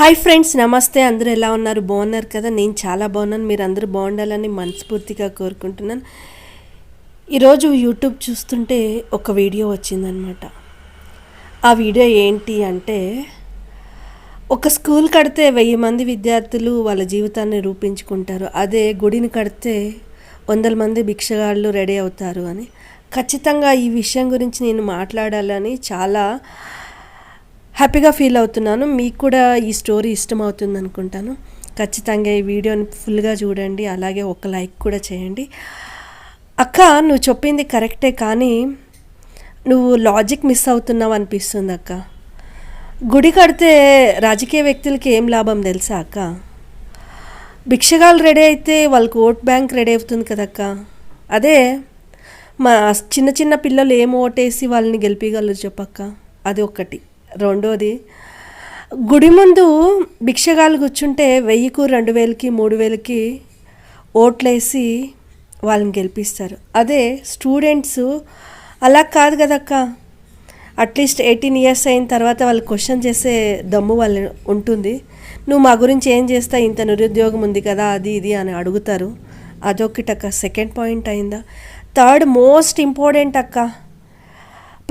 Hi friends నమస్తే. అందరూ ఎలా ఉన్నారు? బాగున్నారు కదా? నేను చాలా బాగున్నాను. మీరు అందరూ బాగుండాలని మనస్ఫూర్తిగా కోరుకుంటున్నాను. ఈరోజు యూట్యూబ్ చూస్తుంటే ఒక వీడియో వచ్చిందనమాట ఆ వీడియో ఏంటి అంటే ఒక స్కూల్ కడితే వెయ్యి మంది విద్యార్థులు వాళ్ళ జీవితాన్ని రూపించుకుంటారు. అదే గుడిని కడితే వందల మంది భిక్షగాళ్ళు రెడీ అవుతారు అని. ఖచ్చితంగా ఈ విషయం గురించి నేను మాట్లాడాలని చాలా హ్యాపీగా ఫీల్ అవుతున్నాను. మీకు కూడా ఈ స్టోరీ ఇష్టమవుతుంది అనుకుంటాను. ఖచ్చితంగా ఈ వీడియోని ఫుల్గా చూడండి. అలాగే ఒక లైక్ కూడా చేయండి. అక్క నువ్వు చెప్పింది కరెక్టే కానీ నువ్వు లాజిక్ మిస్ అవుతున్నావు అనిపిస్తుంది అక్క. గుడి కడితే రాజకీయ వ్యక్తులకి ఏం లాభం తెలుసా అక్క? భిక్షగాలు రెడీ అయితే వాళ్ళకి ఓట్ బ్యాంక్ రెడీ అవుతుంది కదక్క అదే మా చిన్న చిన్న పిల్లలు ఏం ఓటేసి వాళ్ళని గెలిపించగలరు చెప్పక్క? అది ఒకటి రెండోది గుడి ముందు భిక్షగాలు కూర్చుంటే వెయ్యికు రెండు వేలకి మూడు వేలకి ఓట్లేసి వాళ్ళని గెలిపిస్తారు. అదే స్టూడెంట్స్ అలా కాదు కదక్క. అట్లీస్ట్ ఎయిటీన్ ఇయర్స్ అయిన తర్వాత వాళ్ళు క్వశ్చన్ చేసే దమ్ము వాళ్ళు ఉంటుంది. నువ్వు మా గురించి ఏం చేస్తా? ఇంత నిరుద్యోగం ఉంది కదా అది ఇది అని అడుగుతారు. అదొకటి అక్క సెకండ్ పాయింట్ అయిందా. థర్డ్ మోస్ట్ ఇంపార్టెంట్ అక్క.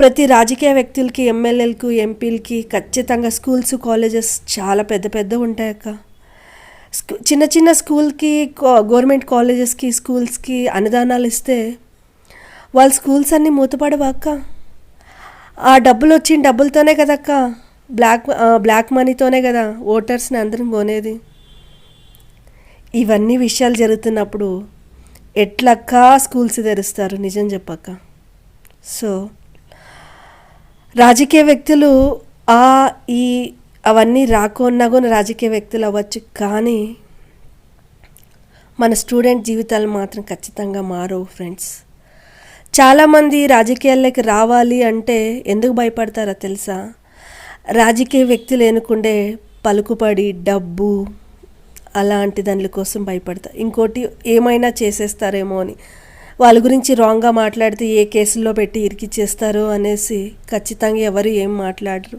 ప్రతి రాజకీయ వ్యక్తులకి ఎమ్మెల్యేలకు ఎంపీలకి ఖచ్చితంగా స్కూల్స్ కాలేజెస్ చాలా పెద్ద పెద్ద ఉంటాయి అక్క. స్కూ చిన్న చిన్న స్కూల్కి గవర్నమెంట్ కాలేజెస్కి స్కూల్స్కి అనుదానాలు ఇస్తే వాళ్ళ స్కూల్స్ అన్నీ మూతపడవా అక్క? ఆ డబ్బులు వచ్చిన డబ్బులతోనే కదక్క బ్లాక్ బ్లాక్ మనీతోనే కదా ఓటర్స్ని అందరం కొనేది. ఇవన్నీ విషయాలు జరుగుతున్నప్పుడు ఎట్లక్క స్కూల్స్ తెరుస్తారు? నిజం చెప్పక్క. సో రాజకీయ వ్యక్తులు ఆ ఈ అవన్నీ రాకున్నా కూడా రాజకీయ వ్యక్తులు అవ్వచ్చు కానీ మన స్టూడెంట్ జీవితాలు మాత్రం ఖచ్చితంగా మారవు ఫ్రెండ్స్. చాలామంది రాజకీయాల్లోకి రావాలి అంటే ఎందుకు భయపడతారో తెలుసా? రాజకీయ వ్యక్తులు ఎన్నుకుండే పలుకుబడి డబ్బు అలాంటి దాని కోసం భయపడతారు ఇంకోటి ఏమైనా చేసేస్తారేమో అని. వాళ్ళ గురించి రాంగ్గా మాట్లాడితే ఏ కేసుల్లో పెట్టి ఇరికిచ్చేస్తారో అనేసి ఖచ్చితంగా ఎవరు ఏం మాట్లాడరు.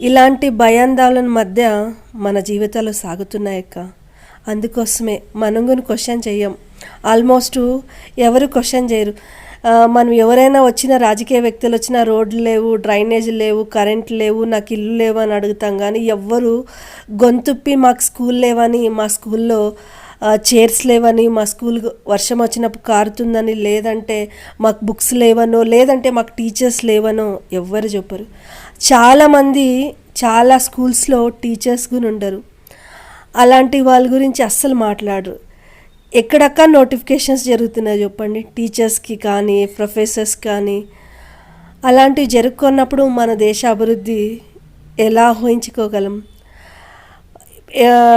ఇలాంటి భయాందోళన మధ్య మన జీవితాలు సాగుతున్నాయక్క అందుకోసమే మనం కూడా క్వశ్చన్ చెయ్యం. ఆల్మోస్ట్ ఎవరు క్వశ్చన్ చేయరు. మనం ఎవరైనా వచ్చిన రాజకీయ వ్యక్తులు వచ్చిన రోడ్లు లేవు డ్రైనేజ్ లేవు కరెంట్ లేవు నాకు ఇల్లు లేవు అని అడుగుతాం కానీ ఎవ్వరు గొంతుప్పి మాకు స్కూల్ లేవని మా స్కూల్లో చైర్స్ లేవని మా స్కూల్ వర్షం వచ్చినప్పుడు కారుతుందని లేదంటే మాకు బుక్స్ లేవనో లేదంటే మాకు టీచర్స్ లేవనో ఎవ్వరు చెప్పరు. చాలామంది చాలా స్కూల్స్లో టీచర్స్ కూడా ఉండరు. అలాంటి వాళ్ళ గురించి అస్సలు మాట్లాడరు. ఎక్కడక్క నోటిఫికేషన్స్ జరుగుతున్నాయి చెప్పండి. టీచర్స్కి కానీ ప్రొఫెసర్స్ కానీ. అలాంటివి జరుపుకున్నప్పుడు మన దేశ అభివృద్ధి ఎలా ఊహించుకోగలం?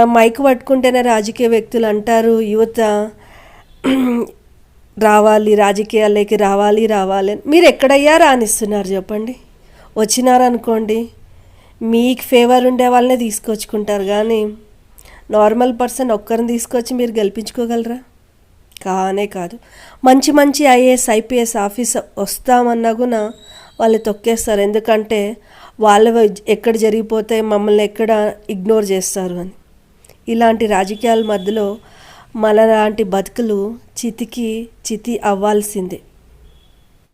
మైక్ పట్టుకుంటేనే రాజకీయ వ్యక్తులు అంటారు యువత రావాలి రాజకీయాల్లోకి రావాలి రావాలి అని. మీరు ఎక్కడయ్యా రానిస్తున్నారు చెప్పండి వచ్చినారనుకోండి మీకు ఫేవర్ ఉండే వాళ్ళనే తీసుకొచ్చుకుంటారు కానీ నార్మల్ పర్సన్ ఒక్కరిని తీసుకొచ్చి మీరు గెలిపించుకోగలరా కానే కాదు. మంచి మంచి ఐఏఎస్ ఐపీఎస్ ఆఫీసర్ వస్తామన్నా కూడా వాళ్ళు తొక్కేస్తారు. ఎందుకంటే వాళ్ళు ఎక్కడ జరిగిపోతే మమ్మల్ని ఎక్కడ ఇగ్నోర్ చేస్తారు అని. ఇలాంటి రాజకీయాల మధ్యలో మనలాంటి బతుకులు చితికి చితి అవ్వాల్సిందే.